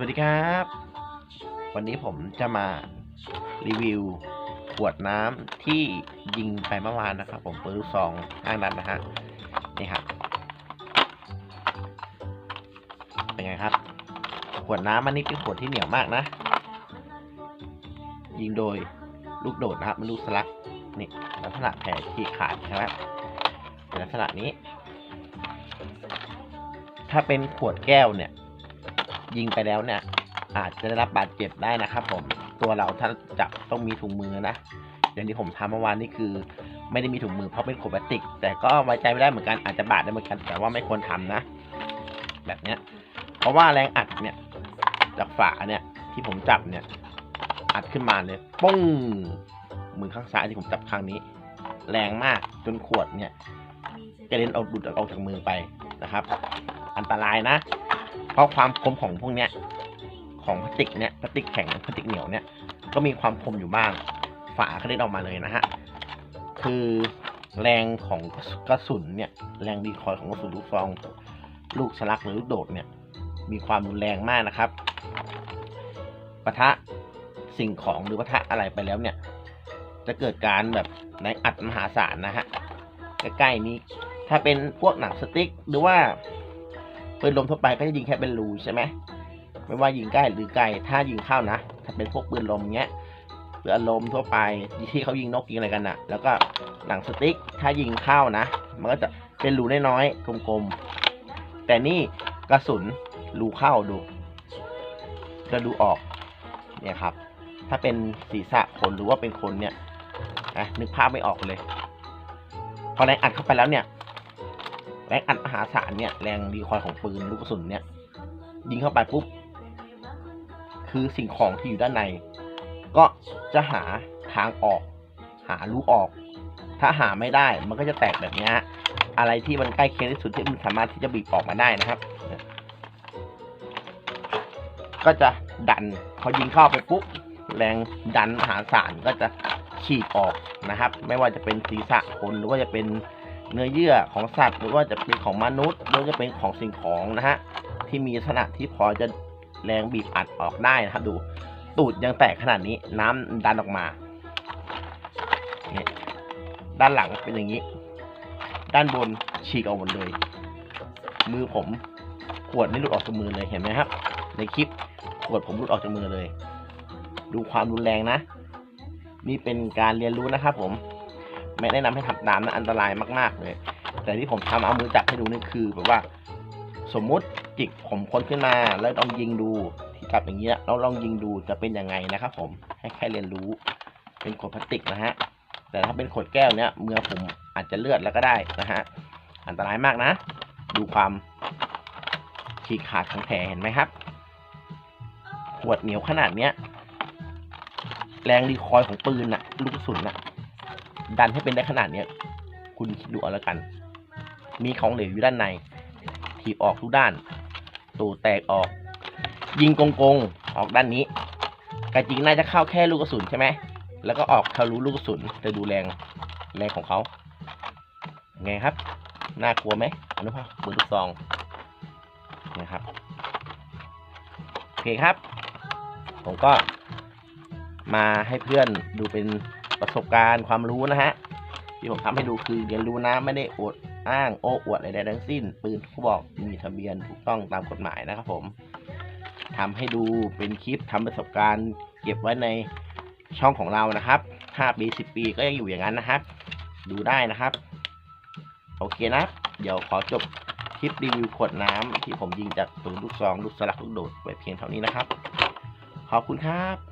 วัสดีครับ วันนี้ผมจะมารีวิวขวดน้ำที่ยิงไปเมื่อวานนะครับ ผมปืนลูกซองอ้างนั้นนะฮะนี่ครับเป็นไงครับ ขวดน้ำอันนี้เป็นขวดที่เหนียวมากนะ ยิงโดยลูกโดดนะครับมันลูกสลักนี่ลักษณะแผลฉีกขาดนะครับเป็นลักษณะนี้ ถ้าเป็นขวดแก้วเนี่ย ยิงไปแล้วเนี่ย อาจจะได้รับบาดเจ็บได้นะครับ ผมตัวเราถ้าจับต้องมีถุงมือนะอย่างที่ผมทำเมื่อวานนี่คือ ไม่ได้มีถุงมือเพราะเป็นขวดพลาสติก แต่ก็ไว้ใจไม่ได้เหมือนกันอาจจะบาดได้เหมือนกัน แต่ว่าไม่ควรทำนะ แบบเนี้ย เพราะว่าแรงอัดเนี่ยจากฝาเนี่ยที่ผมจับเนี่ย อัดขึ้นมาเลยปุ้งมือข้างซ้ายที่ผมจับข้างนี้ แรงมากจนขวดเนี่ยกระเด็นเอาดุดออกจากมือไปนะครับ อันตรายนะ เพราะความคมของพวกเนี้ยของพลาสติกเนี่ยพลาสติกแข็งพลาสติกเหนียวเนี่ยก็มีความคมอยู่บ้าง ฝากระเด็นออกมาเลยนะฮะคือแรงของกระสุนเนี่ย แรงดีคอยของกระสุนลูกซอง ลูกสลักหรือลูกโดดเนี่ย มีความรุนแรงมากนะครับปะทะสิ่งของหรือปะทะอะไรไปแล้วเนี่ย จะเกิดการแบบในอัดมหาศาลนะฮะใกล้ๆนี้ ถ้าเป็นพวกหนังสติ๊กหรือว่า ปืนลมทั่วไปก็จะยิงแค่เป็นรูใช่ไหมไม่ว่ายิงใกล้หรือไกลถ้ายิงเข้านะถ้าเป็นพวกปืนลมเงี้ยหรืออารมทั่วไปที่เขายิงนกยิงอะไรกันนะแล้วก็หนังสติ๊กถ้ายิงเข้านะ มันก็จะเป็นรูน้อยๆกลมๆแต่นี่กระสุนรูเข้าดูจะดูออกเนี่ยครับ ถ้าเป็นศีรษะคนหรือว่าเป็นคนเนี่ยนะนึกภาพไม่ออกเลย พอแรงอัดเข้าไปแล้วเนี่ย แรงอัดมหาศาลเนี่ยแรงรีคอยล์ของปืนลูกกระสุนเนี่ย ยิงเข้าไปปุ๊บ คือสิ่งของที่อยู่ด้านใน ก็จะหาทางออก หารูออก ถ้าหาไม่ได้มันก็จะแตกแบบนี้อะไรที่มันใกล้เคียงที่สุดที่มันสามารถที่จะบีบออกมาได้นะครับ ก็จะดันพอยิงเข้าไปปุ๊บแรงดันมหาศาลก็จะฉีกออกนะครับ ไม่ว่าจะเป็นศีรษะคนหรือว่าจะเป็น เนื้อเยื่อของสัตว์หรือว่าจะเป็นของมนุษย์หรือจะเป็นของสิ่งของนะฮะที่มีลักษณะที่พอจะแรงบีบอัดออกได้นะครับ ดู ตูดยังแตกขนาดนี้น้ำดันออกมาเนี่ยด้านหลังเป็นอย่างนี้ ด้านบนฉีกออกหมดเลย มือผมขวดนี่หลุดออกจากมือเลยเห็นไหมครับ ในคลิปขวดผมหลุดออกจากมือเลย ดูความรุนแรงนะ นี่เป็นการเรียนรู้นะครับผม ไม่แนะนำให้ทำตามนะอันตรายมากๆเลย แต่ที่ผมทำเอามือจับให้ดูนี่คือแบบว่า สมมุติจิกผมค้นขึ้นมา แล้วลองยิงดูที่จับอย่างเงี้ยเราลองยิงดูจะเป็นยังไงนะครับ ผมให้แค่เรียนรู้ เป็นขวดพลาสติกนะฮะแต่ถ้าเป็นขวดแก้วเนี้ยมือผมอาจจะเลือดแล้วก็ได้นะฮะอันตรายมากนะ ดูความฉีกขาดของแผลเห็นไหมครับ ขวดเหนียวขนาดเนี้ยแรงรีคอยล์ของปืนน่ะลูกกระสุนน่ะ ดันให้เป็นได้ขนาดเนี้ย คุณคิดดูเอาแล้วกัน มีของเหลวอยู่ด้านใน ถีบออกทุกด้าน ตูแตกออก ยิงกงกงออกด้านนี้กระจริงน่าจะเข้าแค่ลูกกระสุนใช่ไหม แล้วก็ออกทะลุลูกกระสุนแต่ดูแรงแรงของเขา ไงครับ น่ากลัวไหมอนุภาพปืนลูกซองนะครับ โอเคครับ ผมก็มาให้เพื่อนดูเป็น ประสบการณ์ความรู้นะฮะ ที่ผมทำให้ดูคือเรียนรู้นะไม่ได้อวดอ้างโอ้อวดอะไรใดทั้งสิ้น ปืนเขาบอกมีทะเบียนถูกต้องตามกฎหมายนะครับผมทำให้ดูเป็นคลิปทำประสบการณ์ เก็บไว้ในช่องของเรานะครับ5ปี10 ปีก็ยังอยู่อย่างนั้นนะครับ ดูได้นะครับ โอเคนะ เดี๋ยวขอจบคลิปรีวิวขวดน้ำที่ผมยิงจากปืนลูกซองลูกสลักลูกโดดไว้เพียงเท่านี้นะครับ ขอบคุณครับ